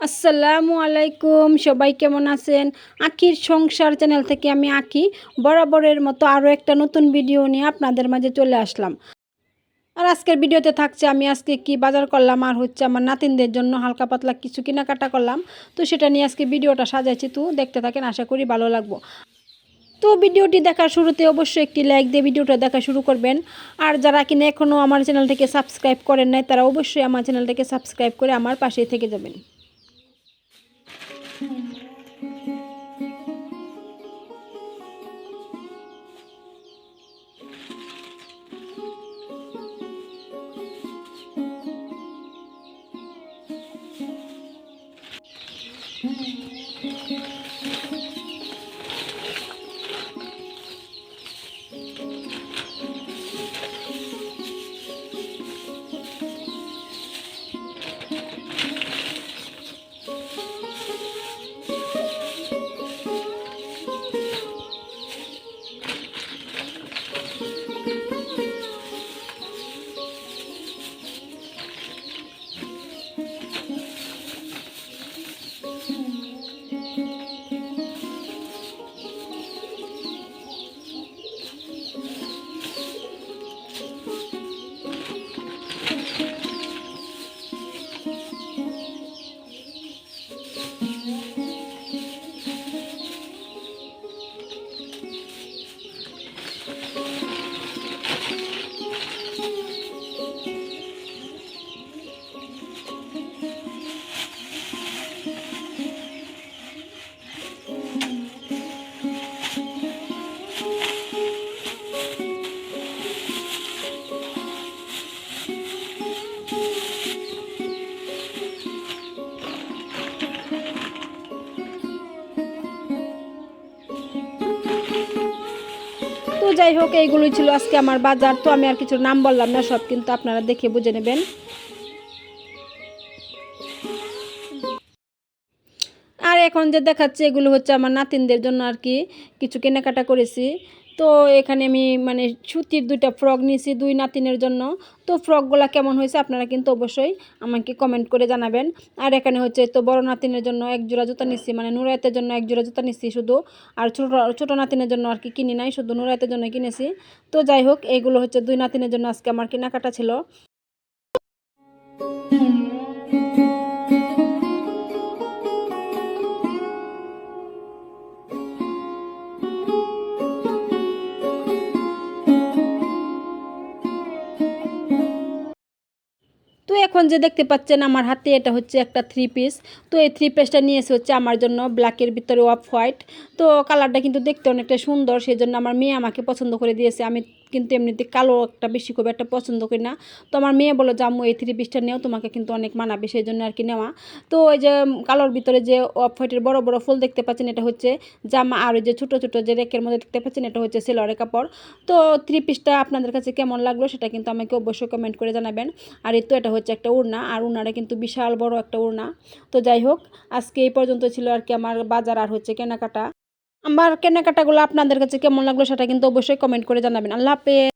আসসালামু আলাইকুম, সবাই কেমন আছেন? আখির সংসার চ্যানেল থেকে আমি আখি, বরাবরের মতো আরও একটা নতুন ভিডিও নিয়ে আপনাদের মাঝে চলে আসলাম। আর আজকের ভিডিওতে থাকছে, আমি আজকে কি বাজার করলাম আর হচ্ছে আমার নাতিনদের জন্য হালকা পাতলা কিছু কেনাকাটা করলাম। তো সেটা নিয়ে আজকে ভিডিওটা সাজাইছি, তো দেখতে থাকেন, আশা করি ভালো লাগবো। তো ভিডিওটি দেখার শুরুতে অবশ্যই একটি লাইক দিয়ে ভিডিওটা দেখা শুরু করবেন। আর যারা কিনা এখনও আমার চ্যানেলটিকে সাবস্ক্রাইব করেন নাই, তারা অবশ্যই আমার চ্যানেলটাকে সাবস্ক্রাইব করে আমার পাশেই থেকে যাবেন। তো যাই হোক, এইগুলোই ছিল আজকে আমার বাজার। তো আমি আর কিছু নাম বললাম না সব, কিন্তু আপনারা দেখে বুঝে নেবেন। আর এখন যে দেখাচ্ছে, এগুলো হচ্ছে আমার নাতিনদের জন্য আর কি কিছু কেনাকাটা করেছি। তো এখানে আমি মানে সুতির দুইটা ফ্রক নিয়েছি দুই নাতিনের জন্য। তো ফ্রকগুলো কেমন হয়েছে আপনারা কিন্তু অবশ্যই আমাকে কমেন্ট করে জানাবেন। আর এখানে হচ্ছে তো বড় নাতিনের জন্য এক জোড়া জুতা নিচ্ছি মানে নুরায়তের জন্য এক জোড়া জুতা নিচ্ছি শুধু। আর ছোটো ছোটো নাতিনের জন্য আর কি কিনি নাই, শুধু নুরায়তের জন্য কিনেছি। তো যাই হোক এইগুলো হচ্ছে দুই নাতিনের জন্য আজকে আমার কেনাকাটা ছিল। এখন যে দেখতে পাচ্ছেন আমার হাতে এটা হচ্ছে একটা থ্রি পিস তো এই থ্রি পিসটা নিয়ে এসে হচ্ছে আমার জন্য ব্ল্যাকের ভিতরে অফ হোয়াইট তো কালারটা কিন্তু দেখতে অনেকটা সুন্দর সেই জন্য আমার মেয়ে আমাকে পছন্দ করে দিয়েছে। আমি কিন্তু এমনিতে কালো একটা বেশি খুব একটা পছন্দ করি না। তো আমার মেয়ে বলো জাম্মু এই থ্রি পিসটা নেও, তোমাকে কিন্তু অনেক মানাবে সেই জন্য আর কি নেওয়া। তো ওই যে কালোর ভিতরে যে অফ হোয়াইটের বড় বড় ফুল দেখতে পাচ্ছেন, এটা হচ্ছে জামা, আর ওই যে ছোটো ছোটো যে রেকের মধ্যে দেখতে পাচ্ছেন, এটা হচ্ছে সেলোয়ারের কাপড়। তো থ্রি পিসটা আপনাদের কাছে কেমন লাগল সেটা কিন্তু আমাকে অবশ্যই কমেন্ট করে জানাবেন। আর এই তো এটা হচ্ছে একটা উড়না, আর উড়নাটা কিন্তু বিশাল বড় একটা উড়না। তো যাই হোক, আজকে এই পর্যন্ত ছিল আর কি আমার বাজার, আর হচ্ছে কেনাকাটা। আমার কেনাকাটাগুলো আপনাদের কাছে কেমন লাগল সেটা কিন্তু অবশ্যই কমেন্ট করে জানাবেন। আল্লাহ হাফেজ।